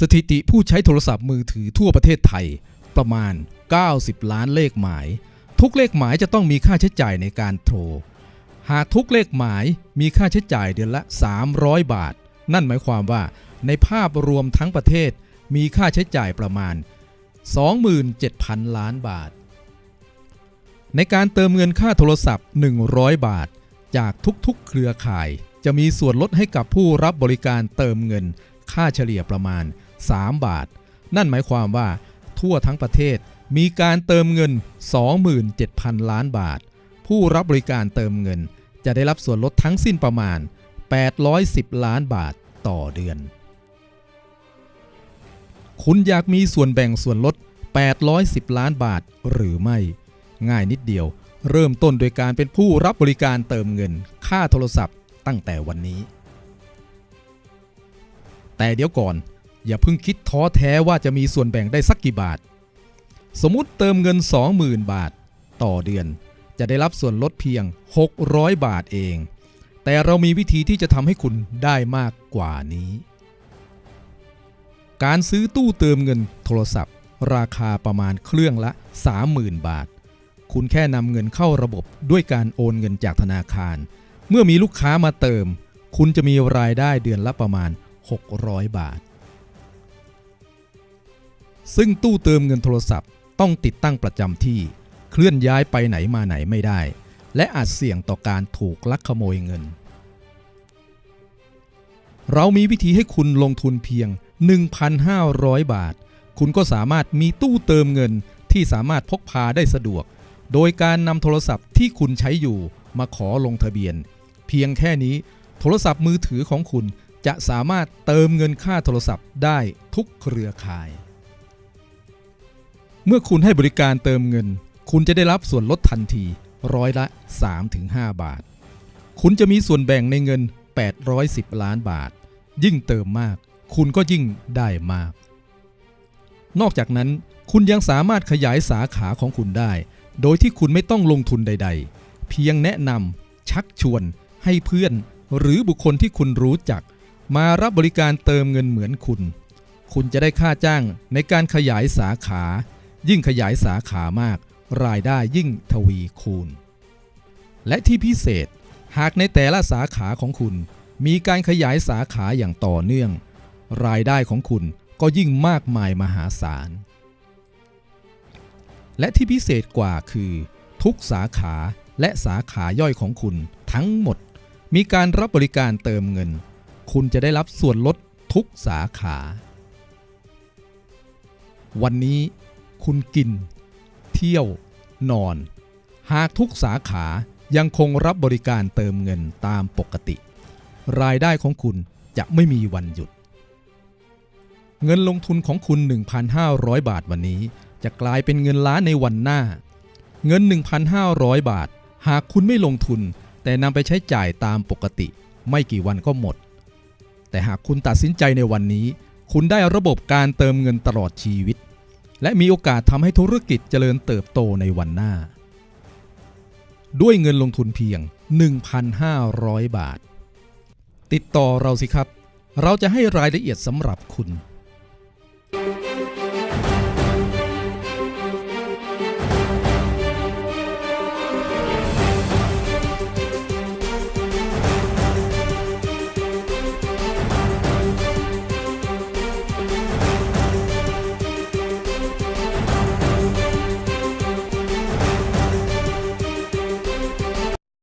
สถิติผู้ใช้โทรศัพท์มือถือทั่วประเทศไทยประมาณ 90 ล้านเลขหมาย ทุกเลขหมายจะต้องมีค่าใช้จ่ายในการโทร หากทุกเลขหมายมีค่าใช้จ่ายเดือนละ 300 บาท นั่นหมายความว่าในภาพรวมทั้งประเทศมีค่าใช้จ่ายประมาณ 27,000 ล้านบาท ในการเติมเงินค่าโทรศัพท์ 100 บาท จากทุกๆ เครือข่าย จะมีส่วนลดให้กับผู้รับบริการเติมเงินค่าเฉลี่ยประมาณ 3 บาท นั่นหมายความว่าทั่วทั้งประเทศมีการเติมเงิน 27,000 ล้านบาท ผู้รับบริการเติมเงิน จะได้รับส่วนลดทั้งสิ้นประมาณ 810 ล้านบาทต่อเดือน คุณอยากมีส่วนแบ่งส่วนลด 810 ล้านบาทหรือไม่ ง่ายนิดเดียว เริ่มต้นโดยการเป็นผู้รับบริการเติมเงิน ค่าโทรศัพท์ตั้งแต่วันนี้ แต่เดี๋ยวก่อน อย่าเพิ่งคิดท้อแท้ว่าจะมีส่วนแบ่งได้สักกี่บาท สมมติเติมเงิน 20,000 บาท ต่อเดือน จะได้รับส่วนลดเพียง 600 บาทเอง แต่เรามีวิธีที่จะทำให้คุณได้มากกว่านี้ การซื้อตู้เติมเงินโทรศัพท์ ราคาประมาณเครื่องละ 30,000 บาท คุณแค่นำเงินเข้าระบบด้วยการโอนเงินจากธนาคาร เมื่อมีลูกค้ามาเติม คุณจะมีรายได้เดือนละประมาณ 600 บาท ซึ่งตู้เติมเงินโทรศัพท์ต้องติดตั้งประจำที่ เคลื่อนย้ายไปไหนมาไหนไม่ได้ และอาจเสี่ยงต่อการถูกลักขโมยเงิน เรามีวิธีให้คุณลงทุนเพียง 1,500 บาท คุณก็สามารถมีตู้เติมเงินที่สามารถพกพาได้สะดวก โดยการนำโทรศัพท์ที่คุณใช้อยู่มาขอลงทะเบียน เพียงแค่นี้ โทรศัพท์มือถือของคุณจะสามารถเติมเงินค่าโทรศัพท์ได้ทุกเครือข่าย เมื่อคุณให้บริการเติมเงิน คุณจะได้รับส่วนลดทันทีร้อยละ 3-5 บาท คุณจะมีส่วนแบ่งในเงิน 810 ล้านบาท ยิ่งเติมมาก คุณก็ยิ่งได้มาก นอกจากนั้นคุณยังสามารถขยายสาขาของคุณได้ โดยที่คุณไม่ต้องลงทุนใด ๆ เพียงแนะนำชักชวนให้เพื่อน หรือบุคคลที่คุณรู้จัก มารับบริการเติมเงินเหมือนคุณ คุณจะได้ค่าจ้างในการขยายสาขา ยิ่งขยายสาขามาก รายได้ยิ่งทวีคูณ และที่พิเศษ หากในแต่ละสาขาของคุณ มีการขยายสาขาอย่างต่อเนื่อง รายได้ของคุณก็ยิ่งมากมายมหาศาล และที่พิเศษกว่าคือ ทุกสาขาและสาขาย่อยของคุณทั้งหมด มีการรับบริการเติมเงิน คุณจะได้รับส่วนลดทุกสาขา วันนี้ คุณกิน เที่ยว นอน หากทุกสาขายังคงรับบริการเติมเงินตามปกติ รายได้ของคุณจะไม่มีวันหยุด เงินลงทุนของคุณ 1,500 บาทวันนี้ จะกลายเป็นเงินล้านในวันหน้า เงิน 1,500 บาท หากคุณไม่ลงทุน แต่นำไปใช้จ่ายตามปกติ ไม่กี่วันก็หมด แต่หากคุณตัดสินใจในวันนี้ คุณได้ระบบการเติมเงินตลอดชีวิต และมีโอกาสทำให้ธุรกิจเจริญเติบโตในวันหน้า ด้วยเงินลงทุนเพียง 1,500 บาท ติดต่อเราสิครับ เราจะให้รายละเอียดสำหรับคุณ